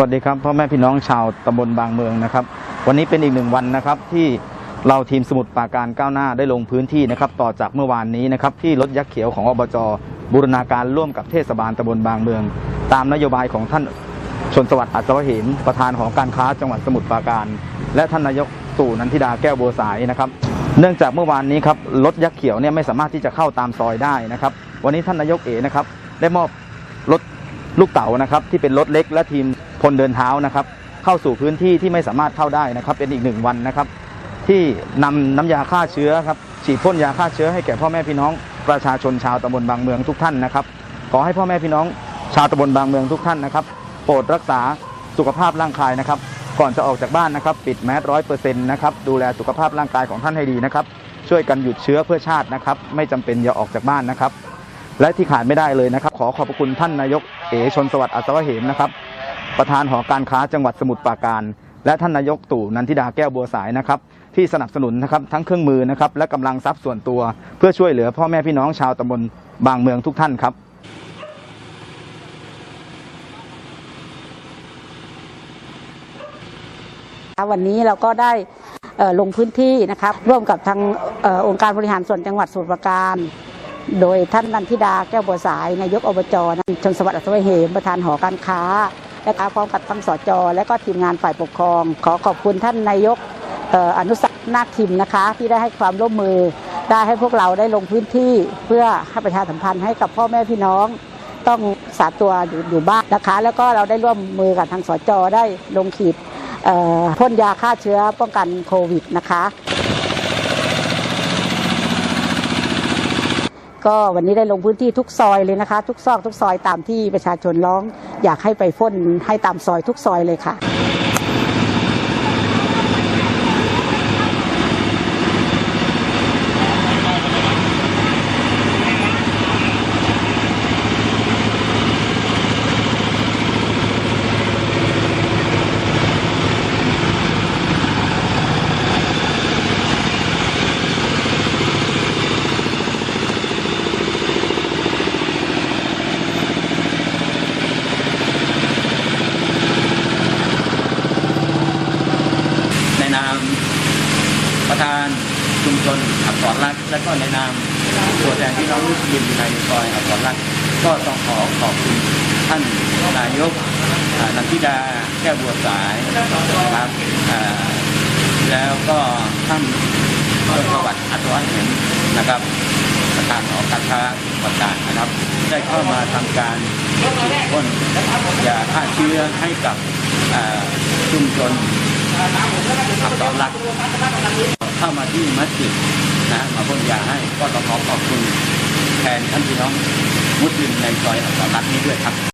วัสดีครับพ่อแม่พี่น้องชาวตำบลบางเมืองนะครับ วันนี้เป็นอีกหนึ่งวันนะครับที่เราทีมสมุทรปราการก้าวหน้าได้ลงพื้นที่นะครับ ต่อจากเมื่อวานนี้นะครับ ที่รถยักษ์เขียวของอบจบูรณาการร่วมกับเทศบาลตำบลบางเมือง ตามนโยบายของท่านชนสวัสดิ์อัศวเหมประธานของการค้าจังหวัดสมุทรปราการ และท่านนายกตู่นันทิดาแก้วบัวสายนะครับเนื่องจากเมื่อวานนี้ครับรถยักษ์เขียวเนี่ยไม่สามารถที่จะเข้าตามซอยได้นะครับ วันนี้ท่านนายกเอ๋นะครับได้มอบรถ ลูกเต๋านะครับที่เป็นรถเล็กและทีมพลเดินเท้านะครับ เข้าสู่พื้นที่ที่ไม่สามารถเข้าได้นะครับ เป็นอีกหนึ่งวันนะครับ ที่นำน้ำยาฆ่าเชื้อครับฉีดพ่นยาฆ่าเชื้อให้แก่พ่อแม่พี่น้องประชาชนชาวตำบลบางเมืองทุกท่านนะครับ ขอให้พ่อแม่พี่น้องชาวตำบลบางเมืองทุกท่านนะครับ โปรดรักษาสุขภาพร่างกายนะครับ ก่อนจะออกจากบ้านนะครับ ปิดแมสร้อยเปอร์เซ็นต์นะครับดูแลสุขภาพร่างกายของท่านให้ดีนะครับ ช่วยกันหยุดเชื้อเพื่อชาตินะครับ ไม่จำเป็นอย่าออกจากบ้านนะครับ และที่ขาดไม่ได้เลยนะครับ ขอขอบพระคุณท่านนายกเอชนสวัสดิ์อัศวเหมนะครับ ประธานหอการค้าจังหวัดสมุทรปราการ และท่านนายกตู่นันทิดาแก้วบัวสายนะครับที่สนับสนุนนะครับทั้งเครื่องมือนะครับและกำลังทรัพย์ส่วนตัว เพื่อช่วยเหลือพ่อแม่พี่น้องชาวตำบลบางเมืองทุกท่านครับวันนี้เราก็ได้ลงพื้นที่นะครับร่วมกับทางอองค์การบริหารส่วนจังหวัดสมุทรปราการ โดยท่านนันทิดาแก้วบัวสายนายกอบจชนสวัสดิ์อัศวเหมประธานหอการค้า และการพร้อมกับทั้งสจและก็ทีมงานฝ่ายปกครอง ขอขอบคุณท่านนายกออนุสักนาคทิมนะคะ ที่ได้ให้ความร่วมมือได้ให้พวกเราได้ลงพื้นที่เพื่อให้ประชาสัมพันธ์ให้กับพ่อแม่พี่น้อง ต้องรักษาตัวอยู่อยู่บ้านนะคะ แล้วก็เราได้ร่วมมือกับทางสจได้ลงขีดพ่นยาฆ่าเชื้อป้องกันโควิดนะคะ ก็วันนี้ได้ลงพื้นที่ทุกซอยเลยนะคะ ทุกซอกทุกซอยตามที่ประชาชนร้อง อยากให้ไปพ่นให้ตามซอยทุกซอยเลยค่ะ ในนามประธาน ชุมชนอักษรรักและก็ในนามตัวแทนพี่น้องมุสลิมในซอยอักษรรักก็ต้องขอขอบคุณท่านนายกนันทิดาแก้วบัวสายนะครับแล้วก็ท่านดรสวัสดิ์อัศวะเห็นนะครับประธานหอการค้าประกาศนะครับ ได้เข้ามาทำการฉีดพ่นยาฆ่าเชื้อให้กับชุมชนอักษรรัก เข้ามาที่มัสยิดนะมาพ่นยาให้ก็ต้องขอขอบคุณแทนท่านพี่น้องมุสลิมในซอยอักษรรักนี้ด้วยครับ